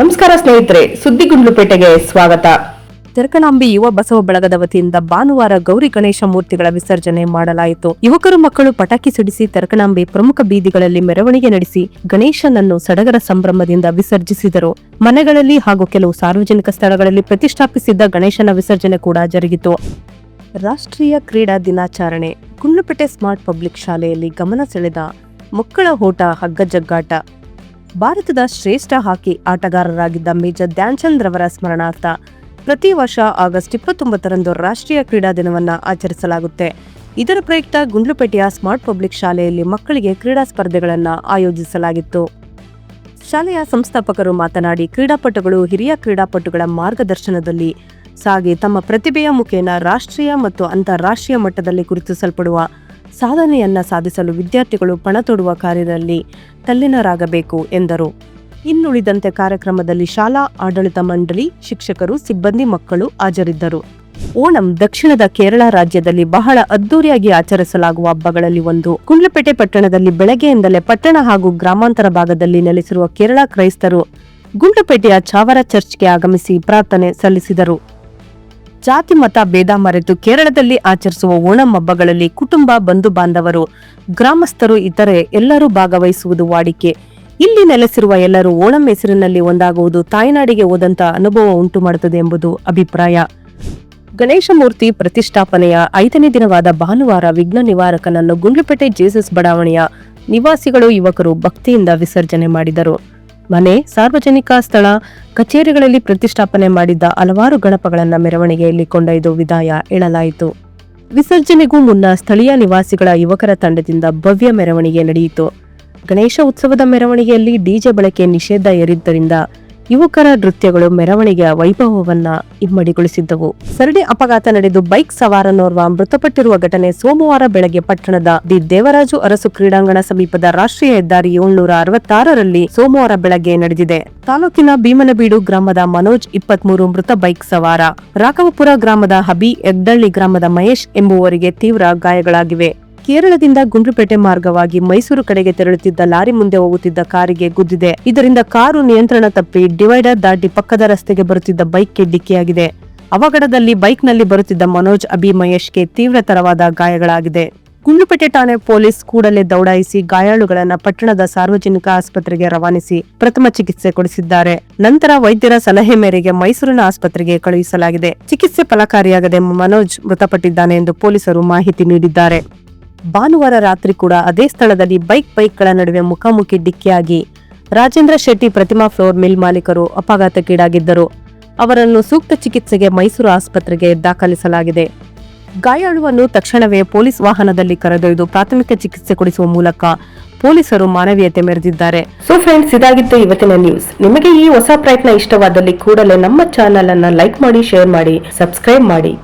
ನಮಸ್ಕಾರ ಸ್ನೇಹಿತರೆ, ಸುದ್ದಿಗುಂಡ್ಲುಪೇಟೆಗೆ ಸ್ವಾಗತ. ತೆರಕಣಾಂಬಿ ಯುವ ಬಸವ ಬಳಗದ ವತಿಯಿಂದ ಭಾನುವಾರ ಗೌರಿ ಗಣೇಶ ಮೂರ್ತಿಗಳ ವಿಸರ್ಜನೆ ಮಾಡಲಾಯಿತು. ಯುವಕರು ಮಕ್ಕಳು ಪಟಾಕಿ ಸಿಡಿಸಿ ತೆರಕಣಾಂಬಿ ಪ್ರಮುಖ ಬೀದಿಗಳಲ್ಲಿ ಮೆರವಣಿಗೆ ನಡೆಸಿ ಗಣೇಶನನ್ನು ಸಡಗರ ಸಂಭ್ರಮದಿಂದ ವಿಸರ್ಜಿಸಿದರು. ಮನೆಗಳಲ್ಲಿ ಹಾಗೂ ಕೆಲವು ಸಾರ್ವಜನಿಕ ಸ್ಥಳಗಳಲ್ಲಿ ಪ್ರತಿಷ್ಠಾಪಿಸಿದ್ದ ಗಣೇಶನ ವಿಸರ್ಜನೆ ಕೂಡ ಜರುಗಿತು. ರಾಷ್ಟ್ರೀಯ ಕ್ರೀಡಾ ದಿನಾಚರಣೆ. ಕುಂಡ್ಲುಪೇಟೆ ಸ್ಮಾರ್ಟ್ ಪಬ್ಲಿಕ್ ಶಾಲೆಯಲ್ಲಿ ಗಮನ ಸೆಳೆದ ಮಕ್ಕಳ ಓಟ ಹಗ್ಗಜಗ್ಗಾಟ. ಭಾರತದ ಶ್ರೇಷ್ಠ ಹಾಕಿ ಆಟಗಾರರಾಗಿದ್ದ ಮೇಜರ್ ಧ್ಯಾನ್ಚಂದ್ ರವರ ಸ್ಮರಣಾರ್ಥ ಪ್ರತಿ ವರ್ಷ ಆಗಸ್ಟ್ ಇಪ್ಪತ್ತೊಂಬತ್ತರಂದು ರಾಷ್ಟ್ರೀಯ ಕ್ರೀಡಾ ದಿನವನ್ನು ಆಚರಿಸಲಾಗುತ್ತೆ. ಇದರ ಪ್ರಯುಕ್ತ ಗುಂಡ್ಲುಪೇಟೆಯ ಸ್ಮಾರ್ಟ್ ಪಬ್ಲಿಕ್ ಶಾಲೆಯಲ್ಲಿ ಮಕ್ಕಳಿಗೆ ಕ್ರೀಡಾ ಸ್ಪರ್ಧೆಗಳನ್ನು ಆಯೋಜಿಸಲಾಗಿತ್ತು. ಶಾಲೆಯ ಸಂಸ್ಥಾಪಕರು ಮಾತನಾಡಿ, ಕ್ರೀಡಾಪಟುಗಳು ಹಿರಿಯ ಕ್ರೀಡಾಪಟುಗಳ ಮಾರ್ಗದರ್ಶನದಲ್ಲಿ ಸಾಗಿ ತಮ್ಮ ಪ್ರತಿಭೆಯ ಮುಖೇನ ರಾಷ್ಟ್ರೀಯ ಮತ್ತು ಅಂತಾರಾಷ್ಟ್ರೀಯ ಮಟ್ಟದಲ್ಲಿ ಗುರುತಿಸಲ್ಪಡುವ ಸಾಧನೆಯನ್ನ ಸಾಧಿಸಲು ವಿದ್ಯಾರ್ಥಿಗಳು ಪಣ ತೊಡುವ ಕಾರ್ಯದಲ್ಲಿ ತಲ್ಲಿನರಾಗಬೇಕು ಎಂದರು. ಇನ್ನುಳಿದಂತೆ ಕಾರ್ಯಕ್ರಮದಲ್ಲಿ ಶಾಲಾ ಆಡಳಿತ ಮಂಡಳಿ ಶಿಕ್ಷಕರು, ಸಿಬ್ಬಂದಿ ಮಕ್ಕಳು ಹಾಜರಿದ್ದರು. ಓಣಂ ದಕ್ಷಿಣದ ಕೇರಳ ರಾಜ್ಯದಲ್ಲಿ ಬಹಳ ಅದ್ದೂರಿಯಾಗಿ ಆಚರಿಸಲಾಗುವ ಹಬ್ಬಗಳಲ್ಲಿ ಒಂದು. ಕುಂಡ್ಲಪೇಟೆ ಪಟ್ಟಣದಲ್ಲಿ ಬೆಳಗ್ಗೆಯಿಂದಲೇ ಪಟ್ಟಣ ಹಾಗೂ ಗ್ರಾಮಾಂತರ ಭಾಗದಲ್ಲಿ ನೆಲೆಸಿರುವ ಕೇರಳ ಕ್ರೈಸ್ತರು ಗುಂಡ್ಲಪೇಟೆಯ ಚಾವರ ಚರ್ಚ್ಗೆ ಆಗಮಿಸಿ ಪ್ರಾರ್ಥನೆ ಸಲ್ಲಿಸಿದರು. ಜಾತಿ, ಮತ, ಭೇದ ಮರೆತು ಕೇರಳದಲ್ಲಿ ಆಚರಿಸುವ ಓಣಂ ಹಬ್ಬಗಳಲ್ಲಿ ಕುಟುಂಬ, ಬಂಧು ಬಾಂಧವರು, ಗ್ರಾಮಸ್ಥರು ಇತರೆ ಎಲ್ಲರೂ ಭಾಗವಹಿಸುವುದು ವಾಡಿಕೆ. ಇಲ್ಲಿ ನೆಲೆಸಿರುವ ಎಲ್ಲರೂ ಓಣಂ ಹೆಸರಿನಲ್ಲಿ ಒಂದಾಗುವುದು ತಾಯ್ನಾಡಿಗೆ ಹೋದಂತ ಅನುಭವ ಉಂಟು ಮಾಡುತ್ತದೆ ಎಂಬುದು ಅಭಿಪ್ರಾಯ. ಗಣೇಶ ಮೂರ್ತಿ ಪ್ರತಿಷ್ಠಾಪನೆಯ ಐದನೇ ದಿನವಾದ ಭಾನುವಾರ ವಿಘ್ನ ನಿವಾರಕನನ್ನು ಗುಂಡ್ಲುಪೇಟೆ ಜೇಸಸ್ ಬಡಾವಣೆಯ ನಿವಾಸಿಗಳು ಯುವಕರು ಭಕ್ತಿಯಿಂದ ವಿಸರ್ಜನೆ ಮಾಡಿದರು. ಮನೆ, ಸಾರ್ವಜನಿಕ ಸ್ಥಳ, ಕಚೇರಿಗಳಲ್ಲಿ ಪ್ರತಿಷ್ಠಾಪನೆ ಮಾಡಿದ್ದ ಹಲವಾರು ಗಣಪಗಳನ್ನ ಮೆರವಣಿಗೆಯಲ್ಲಿ ಕೊಂಡೊಯ್ದು ವಿದಾಯ ಇಳಲಾಯಿತು ವಿಸರ್ಜನೆಗೂ ಮುನ್ನ ಸ್ಥಳೀಯ ನಿವಾಸಿಗಳ ಯುವಕರ ತಂಡದಿಂದ ಭವ್ಯ ಮೆರವಣಿಗೆ ನಡೆಯಿತು. ಗಣೇಶ ಉತ್ಸವದ ಮೆರವಣಿಗೆಯಲ್ಲಿ ಡಿಜೆ ಬಳಕೆ ನಿಷೇಧ ಏರಿದ್ದರಿಂದ ಯುವಕರ ನೃತ್ಯಗಳು ಮೆರವಣಿಗೆಯ ವೈಭವವನ್ನ ಇಮ್ಮಡಿಗೊಳಿಸಿದ್ದವು. ಸರಣಿ ಅಪಘಾತ ನಡೆದು ಬೈಕ್ ಸವಾರನೋರ್ವ ಮೃತಪಟ್ಟಿರುವ ಘಟನೆ ಸೋಮವಾರ ಬೆಳಗ್ಗೆ ಪಟ್ಟಣದ ದಿ ದೇವರಾಜು ಅರಸು ಕ್ರೀಡಾಂಗಣ ಸಮೀಪದ ರಾಷ್ಟ್ರೀಯ ಹೆದ್ದಾರಿ ಏಳ್ನೂರ ಅರವತ್ತಾರರಲ್ಲಿ ಸೋಮವಾರ ಬೆಳಗ್ಗೆ ನಡೆದಿದೆ. ತಾಲೂಕಿನ ಭೀಮನಬೀಡು ಗ್ರಾಮದ ಮನೋಜ್ ಇಪ್ಪತ್ಮೂರು ಮೃತ ಬೈಕ್ ಸವಾರ, ರಾಘವಪುರ ಗ್ರಾಮದ ಹಬಿ ಎಗ್ದಳ್ಳಿ ಗ್ರಾಮದ ಮಹೇಶ್ ಎಂಬುವರಿಗೆ ತೀವ್ರ ಗಾಯಗಳಾಗಿವೆ. ಕೇರಳದಿಂದ ಗುಂಡ್ಲುಪೇಟೆ ಮಾರ್ಗವಾಗಿ ಮೈಸೂರು ಕಡೆಗೆ ತೆರಳುತ್ತಿದ್ದ ಲಾರಿ ಮುಂದೆ ಹೋಗುತ್ತಿದ್ದ ಕಾರಿಗೆ ಗುದ್ದಿದೆ. ಇದರಿಂದ ಕಾರು ನಿಯಂತ್ರಣ ತಪ್ಪಿ ಡಿವೈಡರ್ ದಾಟಿ ಪಕ್ಕದ ರಸ್ತೆಗೆ ಬರುತ್ತಿದ್ದ ಬೈಕ್ಗೆ ಡಿಕ್ಕಿಯಾಗಿದೆ ಅವಘಡದಲ್ಲಿ ಬೈಕ್ನಲ್ಲಿ ಬರುತ್ತಿದ್ದ ಮನೋಜ್, ಅಭಿ ಮಹೇಶ್ಗೆ ತೀವ್ರತರವಾದ ಗಾಯಗಳಾಗಿದೆ. ಗುಂಡ್ಲುಪೇಟೆ ಠಾಣೆ ಪೊಲೀಸ್ ಕೂಡಲೇ ದೌಡಾಯಿಸಿ ಗಾಯಾಳುಗಳನ್ನು ಪಟ್ಟಣದ ಸಾರ್ವಜನಿಕ ಆಸ್ಪತ್ರೆಗೆ ರವಾನಿಸಿ ಪ್ರಥಮ ಚಿಕಿತ್ಸೆ ಕೊಡಿಸಿದ್ದಾರೆ. ನಂತರ ವೈದ್ಯರ ಸಲಹೆ ಮೇರೆಗೆ ಮೈಸೂರಿನ ಆಸ್ಪತ್ರೆಗೆ ಕಳುಹಿಸಲಾಗಿದೆ. ಚಿಕಿತ್ಸೆ ಫಲಕಾರಿಯಾಗದೆ ಮನೋಜ್ ಮೃತಪಟ್ಟಿದ್ದಾನೆ ಎಂದು ಪೊಲೀಸರು ಮಾಹಿತಿ ನೀಡಿದ್ದಾರೆ. ಭಾನುವಾರ ರಾತ್ರಿ ಕೂಡ ಅದೇ ಸ್ಥಳದಲ್ಲಿ ಬೈಕ್ ಬೈಕ್ಗಳ ನಡುವೆ ಮುಖಾಮುಖಿ ಡಿಕ್ಕಿಯಾಗಿ ರಾಜೇಂದ್ರ ಶೆಟ್ಟಿ ಪ್ರತಿಮಾ ಫ್ಲೋರ್ ಮಿಲ್ ಮಾಲೀಕರು ಅಪಘಾತಕ್ಕೀಡಾಗಿದ್ದರು. ಅವರನ್ನು ಸೂಕ್ತ ಚಿಕಿತ್ಸೆಗೆ ಮೈಸೂರು ಆಸ್ಪತ್ರೆಗೆ ದಾಖಲಿಸಲಾಗಿದೆ. ಗಾಯಾಳುವನ್ನು ತಕ್ಷಣವೇ ಪೊಲೀಸ್ ವಾಹನದಲ್ಲಿ ಕರೆದೊಯ್ದು ಪ್ರಾಥಮಿಕ ಚಿಕಿತ್ಸೆ ಕೊಡಿಸುವ ಮೂಲಕ ಪೊಲೀಸರು ಮಾನವೀಯತೆ ಮೆರೆದಿದ್ದಾರೆ. ಸೊ ಫ್ರೆಂಡ್ಸ್ ಇದಾಗಿತ್ತು ಇವತ್ತಿನ ನ್ಯೂಸ್ ನಿಮಗೆ ಈ ಹೊಸ ಪ್ರಯತ್ನ ಇಷ್ಟವಾದಲ್ಲಿ ಕೂಡಲೇ ನಮ್ಮ ಚಾನೆಲ್ ಅನ್ನ ಲೈಕ್ ಮಾಡಿ ಶೇರ್ ಮಾಡಿ ಸಬ್ಸ್ಕ್ರೈಬ್ ಮಾಡಿ.